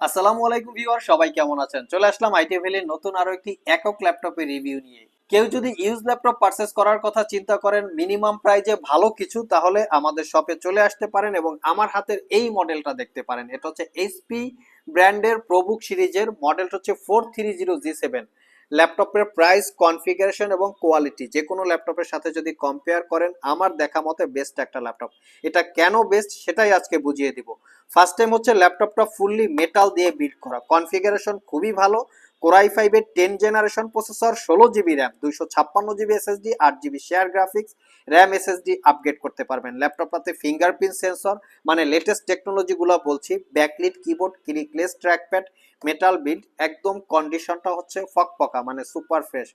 আসসালামু আলাইকুম ভিউয়ার, সবাই কেমন আছেন? চলে আসলাম আইটি ভ্যালির নতুন আরও একটি একক ল্যাপটপের রিভিউ নিয়ে। কেউ যদি ইউজ ল্যাপটপ পারচেস করার কথা চিন্তা করেন মিনিমাম প্রাইজে ভালো কিছু, তাহলে আমাদের শপে চলে আসতে পারেন এবং আমার হাতের এই মডেলটা দেখতে পারেন। এটা হচ্ছে এইচপি ব্র্যান্ডের প্রবুক সিরিজের মডেলটা হচ্ছে four three zero G seven ল্যাপটপের প্রাইস, কনফিগারেশন এবং কোয়ালিটি। যে কোনো ল্যাপটপের সাথে যদি কম্পেয়ার করেন, আমার দেখা মতে বেস্ট একটা ল্যাপটপ। এটা কেন বেস্ট সেটাই আজকে বুঝিয়ে দিব। ফার্স্ট টাইম হচ্ছে ল্যাপটপটা ফুললি মেটাল দিয়ে বিল্ড করা। কনফিগারেশন খুবই ভালো কোরাই ফাইভের টেন জেনারেশন প্রসেসর, ষোলো জিবি র্যাম, দুইশো ছাপ্পান্ন জিবি এসএসডি, আট GB share graphics, RAM SSD upgrade করতে পারবেন। ল্যাপটপটাতে ফিঙ্গারপ্রিন্ট সেন্সর মানে লেটেস্ট টেকনোলজিগুলো বলছি backlit keyboard clickless trackpad metal build একদম কন্ডিশনটা হচ্ছে ফকফকা মানে super fresh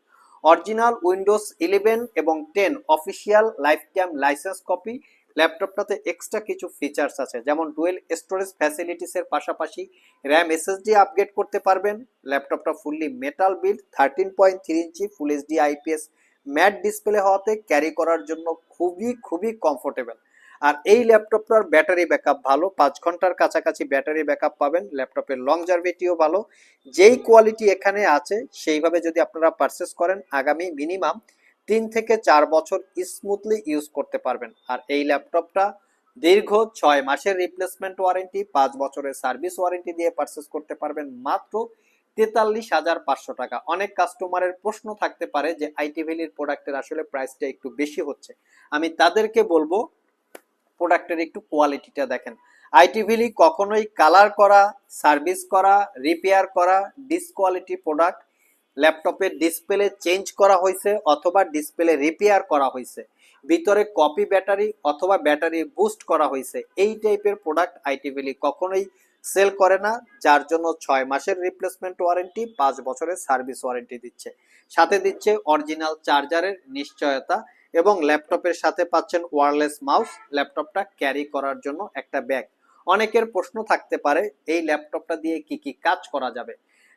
original Windows eleven এবং ten official life time licence copy, ল্যাপটপটাতে extra কিছু ফিচার্স আছে, যেমন ডুয়েল স্টোরেজ ফ্যাসিলিটিসের পাশাপাশি র্যাম এসএসডি আপগ্রেড করতে পারবেন, ল্যাপটপটা fully metal build thirteen point three inch full HD IPS matte display হওয়াতে ক্যারি করার জন্য খুবই খুবই কমফোর্টেবল আর এই ল্যাপটপটার ব্যাটারি ব্যাকআপ ভালো। পাঁচ ঘণ্টার কাছাকাছি ব্যাটারি ব্যাকআপ পাবেন। ল্যাপটপের লং লংজারভিটিও ভালো। যেই কোয়ালিটি এখানে আছে, সেইভাবে যদি আপনারা পারচেস করেন, আগামী মিনিমাম তিন থেকে চার বছর স্মুথলি ইউজ করতে পারবেন। আর এই ল্যাপটপটা দীর্ঘ ছয় মাসের রিপ্লেসমেন্ট ওয়ারেন্টি পাঁচ বছরের সার্ভিস ওয়ারেন্টি দিয়ে পারচেস করতে পারবেন মাত্র তেতাল্লিশ হাজার পাঁচশো টাকা। অনেক কাস্টমারের প্রশ্ন থাকতে পারে যে আইটি ভ্যালির প্রোডাক্টের আসলে প্রাইসটা একটু বেশি হচ্ছে। আমি তাদেরকে বলব প্রোডাক্টের একটু কোয়ালিটিটা দেখেন। আইটি ভ্যালি কখনোই কালার করা, সার্ভিস করা, রিপেয়ার করা ডিসকোয়ালিটি প্রোডাক্ট, ল্যাপটপের ডিসপ্লে চেঞ্জ করা হয়েছে অথবা ডিসপ্লে রিপেয়ার করা হয়েছে। ভিতরে কপি ব্যাটারি অথবা ব্যাটারি বুস্ট করা হয়েছে। এই টাইপের প্রোডাক্ট আইটিভিলি কখনোই সেল করে না, যার জন্য ছয় মাসের রিপ্লেসমেন্ট ওয়ারেন্টি, পাঁচ বছরের সার্ভিস ওয়ারেন্টি দিচ্ছে। সাথে দিচ্ছে অরিজিনাল চার্জারের নিশ্চয়তা এবং ল্যাপটপের সাথে পাচ্ছেন ওয়ারলেস মাউস। ল্যাপটপটা ক্যারি করার জন্য একটা ব্যাগ। অনেকের প্রশ্ন থাকতে পারে, এই ল্যাপটপটা দিয়ে কি কি কাজ করা যাবে?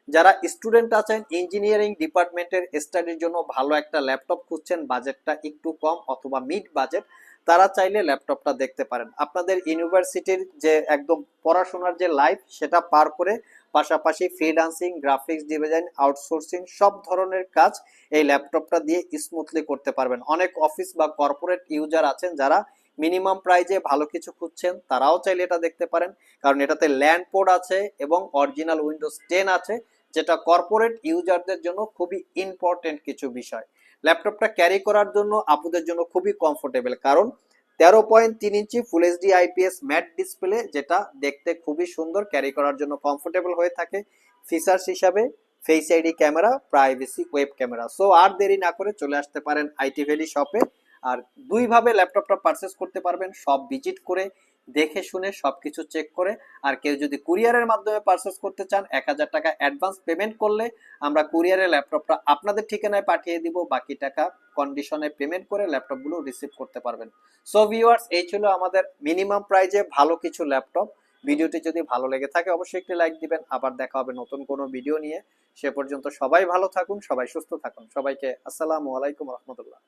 যারা স্টুডেন্ট আছেন, ইঞ্জিনিয়ারিং ডিপার্টমেন্টের স্টাডির জন্য ভালো একটা ল্যাপটপ খুঁজছেন, বাজেটটা একটু কম অথবা মিড বাজেট, তারা চাইলে ল্যাপটপটা দেখতে পারেন। আপনাদের ইউনিভার্সিটির যে একদম পড়াশোনার যে লাইফ, সেটা পার করে পাশাপাশি ফ্রিল্যান্সিং গ্রাফিক্স ডিজাইন আউটসোর্সিং সব ধরনের কাজ এই ল্যাপটপটা দিয়ে স্মুথলি করতে পারবেন। অনেক অফিস বা কর্পোরেট ইউজার আছেন যারা মিনিমাম প্রাইজে ভালো কিছু খুঁজছেন, তারাও চাইলে এটা দেখতে পারেন। কারণ এটাতে ল্যান্ড পোর্ট আছে এবং অরিজিনাল উইন্ডোজ টেন আছে, যেটা কর্পোরেট ইউজারদের জন্য খুবই ইম্পর্টেন্ট কিছু বিষয়। ল্যাপটপটা ক্যারি করার জন্য আপুদের জন্য খুবই কমফোর্টেবল কারণ তেরো পয়েন্ট তিন inch full HD IPS matte display যেটা দেখতে খুবই সুন্দর ক্যারি করার জন্য কমফোর্টেবল হয়ে থাকে। ফিচার্স হিসাবে face ID camera privacy web camera so আর দেরি না করে চলে আসতে পারেন আইটি ভ্যালি শপে আর দুইভাবে ল্যাপটপটা পারচেস করতে পারবেন সব ভিজিট করে। দেখে শুনে সবকিছু চেক করে, আর কেউ যদি কুরিয়ারের মাধ্যমে পারচেস করতে চান, এক হাজার টাকা অ্যাডভান্স পেমেন্ট করলে আমরা কুরিয়ারের ল্যাপটপটা আপনাদের ঠিকানায় পাঠিয়ে দিব, বাকি টাকা কন্ডিশনে পেমেন্ট করে ল্যাপটপগুলো রিসিভ করতে পারবেন। সো ভিউয়ার্স এই ছিল আমাদের মিনিমাম প্রাইজে ভালো কিছু ল্যাপটপ ভিডিওটি যদি ভালো লেগে থাকে, অবশ্যই একটি লাইক দিবেন। আবার দেখা হবে নতুন কোনো ভিডিও নিয়ে। সে পর্যন্ত সবাই ভালো থাকুন, সবাই সুস্থ থাকুন। সবাইকে আসসালামু আলাইকুম রহমতুল্লাহ।